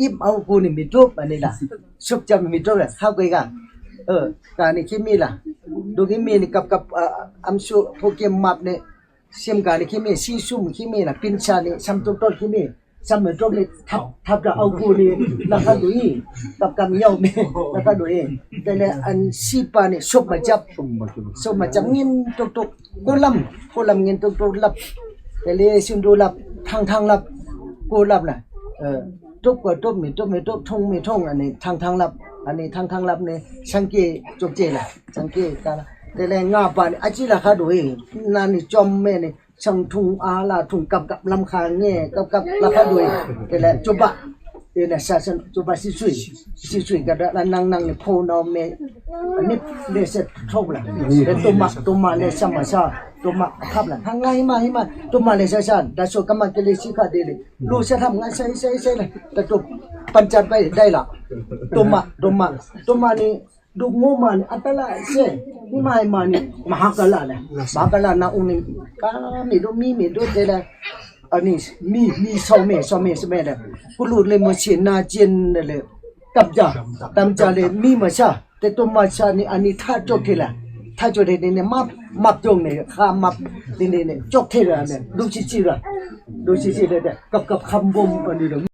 im ao cô này mít thuốc bà này là sụp chậm mít thuốc là sao cái cả ờ cả này khi mi là đôi khi mi này cặp cặp âm à, số phô kiếm map này xem cả này khi mi si sum khi mi là pin sa này xăm tốt tốt khi mi. Xăm mít thuốc này thắp thắp ra ao cô này là cái đuổi. Cặp cặp nhau mi. Là cái đuổi. Cái này anh si pa này sụp mà chậm sụp mà chậm nghiên tốt tốt cô lâm cô lâm nghiên tốt tốt lập cái này xin đồ lập thăng thăng lập cô lập này ờ ตุกก็ทุกมีตุกมีตุกทงมีทงอันนี้ทางทางลับอันนี้ทางทางลับเนี่ยสังเกตจบเจละสังเกตกันแต่แรงงาปานอาจิละคาดูเองนั่นนี่จอมแม่นี่ช่างทุงอาลาทุงกับกับลำคาเงี้ยกับกับละคาดูเองแต่แหละจุบะเดี๋ยวนะซาสนจุบะสิสุยสิสุยก็ได้นั่งนั่งนี่โพนอมเม อันนี้เลเสร็จทบละแต่ตัวมาตัวมาเลสมาซาตัวมาทับละทางไงมาให้มาตัวมาเลซาซาดาโซกามาเกเลสิคาเดลิลูเสทำงานใส่ใส่ใส่ละแต่ตัวปัญจัดไปได้ละตัวมาตัวมาตัวมานี่ดูงูมันอัตละเสนี่มามานี่มหากลาละมหากลานะอุนิกามีดูมีมีดูเดละอันนี้มีมีสองเมสองเมสเมละกุลูเลยมาเชียนาเจนเลยตับจาตับจาเลยมีมาชา แต่ตัวมาชานี่อันนี้ท่าจกทีละท่าจกทีนี่มับมับจงเนี่ยข้ามับนี่นี่นี่จกทีละเนี่ยดูชิชิละดูชิชิเลยเนี่ยกับกับคำบมอันนี้เลย